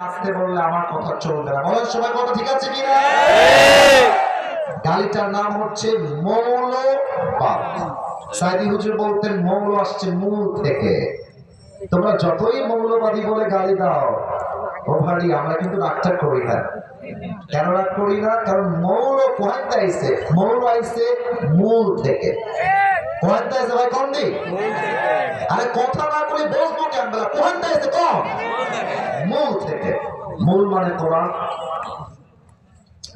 আসতে বললে আমার কথা চলবে না। বলেন সবাই কথা ঠিক আছে কিনা? গালিটার নাম হচ্ছে মৌলবাদ। সাইদি হুজুর বলতেন মৌল আসছে মূল থেকে। তোমরা যতই মৌলবাদী বলে গালি দাও ও ভাই আমরা কিন্তু ডাক্তার করি না। কেন রাগ করি না? কারণ মৌল কোয়ান্তে আইছে মৌল আইছে মূল থেকে। কোয়ান্তে আইছে ভাই কোন দিক? আরে কথা না বলে বসবো কেন? বেলা কোয়ান্তে আইছে কম। মূল থেকে। মূল মানে কোরআন,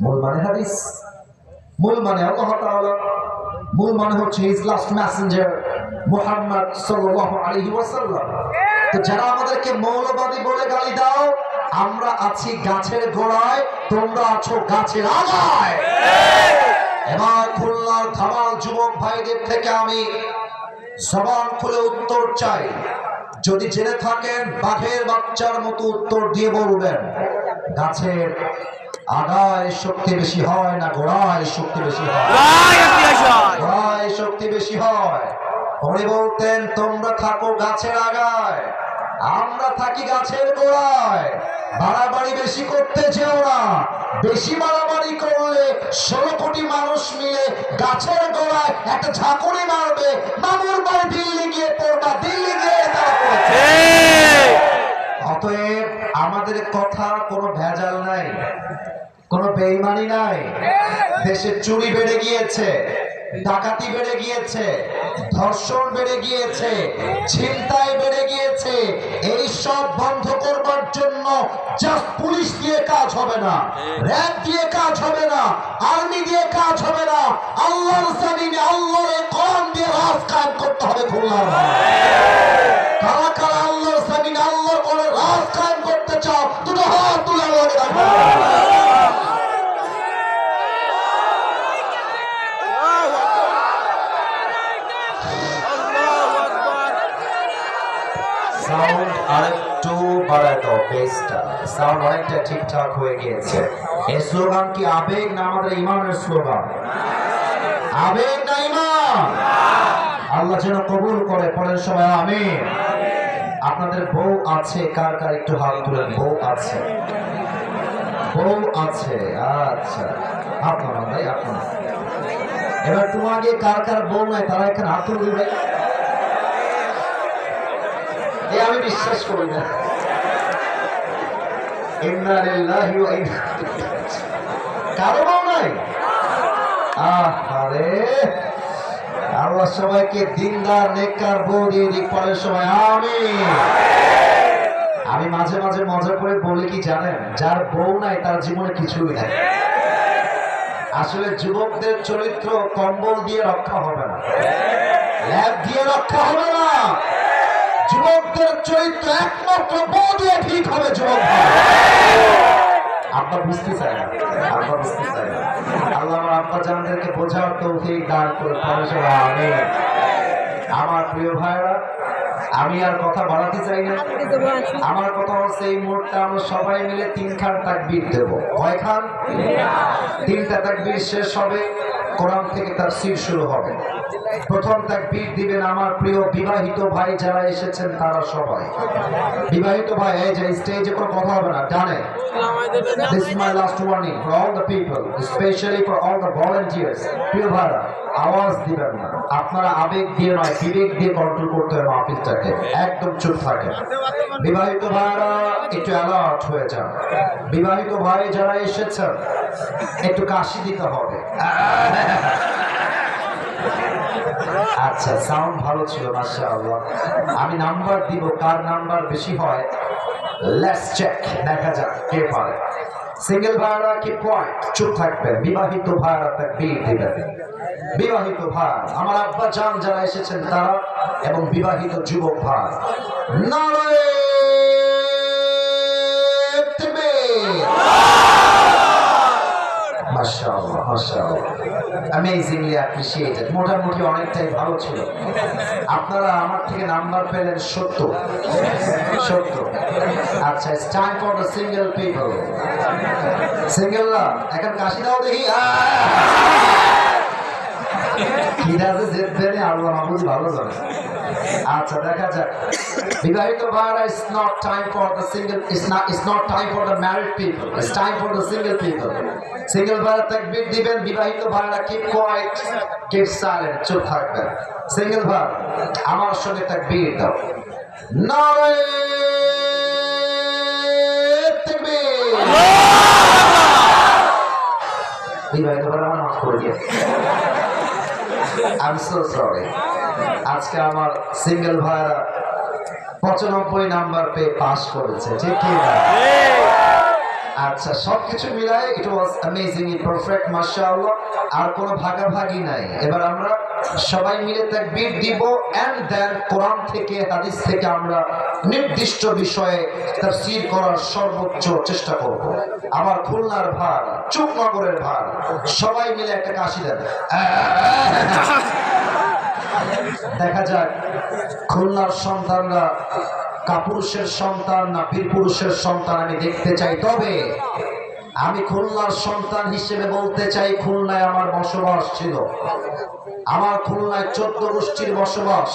মূল মানে হাদিস, মূল মানে আল্লাহ তাআলা, মূল মানে হচ্ছে হিজ লাস্ট মেসেঞ্জার মুহাম্মদ সাল্লাল্লাহু আলাইহি ওয়াসাল্লাম। তো যারা আমাদেরকে মৌলবাদী বলে গালি দাও, আমরা আছি গাছের গোড়ায়, তোমরা আছো গাছের আগায়। এবার খুলনার ধামাল যুবক ভাইদের থেকে আমি জবান খুলে উত্তর চাই। যদি জেনে থাকেন বাঘের বাচ্চার মতো উত্তর দিয়ে বলবেন গাছের আগায় শক্তি বেশি হয় না গোড়ায় শক্তি বেশি হয়? গোড়ায় শক্তি বেশি হয়। উনি বলতেন তোমরা থাকো গাছের আগায় আমরা থাকি গাছের গোড়ায়। বাড়াবাড়ি বেশি করতে যেও না। বেশি বাড়াবাড়ি করলে ষোলো কোটি মানুষ মিলে গাছের গোড়ায় একটা ঝাঁকুনি মারবে। মামুর বাড়ি দিল্লি গিয়ে পড়বা দিল্লি গিয়ে তারা পড়েছে। অতএব আমাদের কথা, কোনো ভেজাল নাই, কোনো বেইমানি নাই। দেশে চুরি বেড়ে গিয়েছে, ডাকাতি বেড়ে গিয়েছে, ধর্ষণ বেড়ে গিয়েছে, ছিনতাই বেড়ে গিয়েছে। এই সব বন্ধ করবার জন্য পুলিশ দিয়ে কাজ হবে না, র্যাব দিয়ে কাজ হবে না, আর্মি দিয়ে কাজ হবে না, আল্লাহর জামিনে কোরআন দিয়ে রাজ কায়েম করতে হবে খুলনার। কারা কারা আরেকটু বাড়ায় দাও বেসটা সাউন্ড অনেকটা ঠিকঠাক হয়ে গিয়েছে। এই স্লোগান কি আবেগ না আমাদের ইমানের স্লোগান? আবেগ না ইমান? আল্লাহ যেন কবুল করে, পরের সময় আমি আপনাদের বউ আছে, কার কার একটু হাত তুলেন? বউ আছে। বউ আছে আচ্ছা। আপনার ভাই, আপনার এবার তোমাকে কার কার বউ নাই, তারা এখানে হাত তুলবে এ আমি বিশ্বাস করি না। আমি আমি মাঝে মাঝে মজা করে বলি কি জানেন? যার বউ নাই, তার জীবনে কিছুই নাই। আসলে যুবকদের চরিত্র কম্বল দিয়ে রক্ষা হবে না। ল্যাব দিয়ে রক্ষা হবে না। যুবকদের চরিত্র একমাত্র দিয়ে ঠিক হবে, যুবক। আপনার বুঝতে চাই বুঝতে আল্লাহ করে আমি আমার প্রিয় ভাইরা আমি আর কথা বাড়াতে চাই না। আমার কথা হচ্ছে এই মুহূর্তে আমরা সবাই মিলে তিন খান তাকবীর দেবো। কয় খান তিনটা তাকবীর শেষ হবে কোরআন থেকে তার সির শুরু হবে। প্রথম তাকবীর দিবেন আমার প্রিয় বিবাহিত ভাই যারা এসেছেন তারা সবাই। বিবাহিত ভাই এই যে স্টেজে কোনো কথা হবে না ডানে। This is my last warning for all the people, especially for all the volunteers. প্রিয় ভাইরা আওয়াজ দিবেন না। আপনারা আবেগ দিয়ে নয় বিবেক দিয়ে কন্ট্রোল করতে হবে মাহফিলটাকে। একদম চুপ থাকে। বিবাহিত ভাইরা একটু অ্যালার্ট হয়ে যান বিবাহিত ভাই যারা এসেছেন, একটু কাশি দিতে হবে। আচ্ছা সাউন্ড ভালো ছিল, মাশাআল্লাহ। আমি নাম্বার দিব, কার নাম্বার বেশি হয় লেটস চেক দেখা যাক, কে পারে। সিঙ্গেল ভাড়া কি পয়েন্ট চুপ থাকবেন বিবাহিত ভাড়া বিল দিবেন বিবাহিত ভাই আমার আব্বা যান যারা এসেছেন তারা এবং বিবাহিত যুবক ভাই নারায়ে অ্যামেজিংলি অ্যাপ্রিশিয়েটেড মোটামুটি অনেকটাই ভালো ছিল। আপনারা আমার থেকে নাম্বার পেলেন সত্তর। সত্তর। আচ্ছা it's time for the single people সিঙ্গেলরা এখন কাশি দাও দেখি। কি দাদা জেদ দেনে আল্লাহ মাহবুব ভালো জানে। আচ্ছা দেখা যাক। বিবাহিত ভাইরা is not time for the single is not is not time for the married people is time for the single people single ভাইরা তাকবীর দিবেন, বিবাহিত ভাইরা কিপ কোয়াইট কিপ সাইলেন্ট চুপ থাকবেন। সিঙ্গেল ভাই আমার সঙ্গে তাকবীর দাও। নারে তাকবীর! বিবাহিত ভাইরা মাফ করে দিয়ে আই এম সো সরি আজকে আমার সিঙ্গেল ভাইরা পঁচানব্বই নাম্বার পেয়ে পাস করেছে, ঠিক কি আচ্ছা সবকিছু মিলাই ইট ওয়াজ অ্যামেজিং পারফেক্ট মাশাআল্লাহ। আর কোনো ভাগাভাগি নাই। এবার আমরা সবাই মিলে তাকবীর দিব এন্ড দেন কোরআন থেকে, হাদিস থেকে আমরা নির্দিষ্ট বিষয়ে তাফসীর করার সর্বোচ্চ চেষ্টা করব। আমার খুলনার ভার চুপনগরের ভার সবাই মিলে একটা কাশি দেন। দেখা যাক, খুলনার সন্তানরা কাপুরুষের সন্তান না বীরপুরুষের সন্তান আমি দেখতে চাই। তবে আমি খুলনার সন্তান হিসেবে বলতে চাই, খুলনায় আমার বসবাস ছিল। আমার খুলনায় চোদ্দ গোষ্ঠীর বসবাস।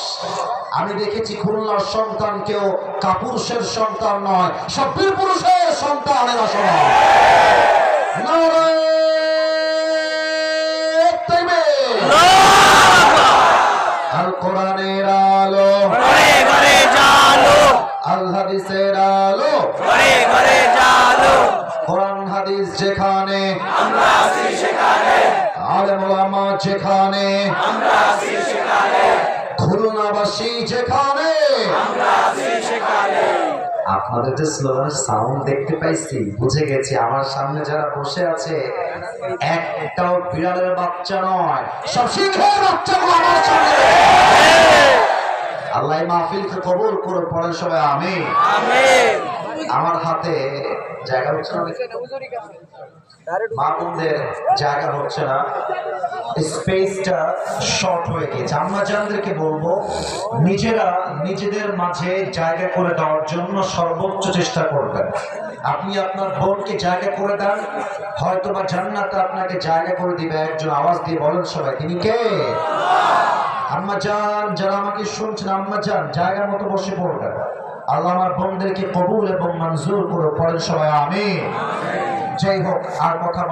আমি দেখেছি খুলনার সন্তান কেউ কাপুরুষের সন্তান নয়, সব বীরপুরুষের সন্তানের বসবাস। যেখানে খুলনাবাসী যেখানে আপনাদের যে স্লোগানের সাউন্ড দেখতে পাইছি বুঝে গেছি। আমার সামনে যারা বসে আছে একটাও বিড়ালের বাচ্চা নয়। সব সিংহের বাচ্চাগুলো আমার সামনে। আল্লাহ মাহফিলকে কবুল করে সবাই আমি আমার হাতে জায়গা হচ্ছে না? জায়গা হচ্ছে না। স্পেসটা শর্ট হয়ে গেছে বলব, নিজেরা নিজেদের মাঝে জায়গা করে দেওয়ার জন্য সর্বোচ্চ চেষ্টা করবেন। আপনি আপনার বোনকে জায়গা করে দেন হয়তো বা জান্নাতে আপনাকে জায়গা করে দিবে। একজন আওয়াজ দিয়ে বলেন সবাই, তিনি কে? আম্মা জান যারা আমাকে শুনছেন আম্মা জান জায়গার মতো বসে পড়বেন। আল্লাহ আমার বোনদেরকে কবুল এবং মঞ্জুর করে পড়েন সবাই আমি যাই হোক আর কথা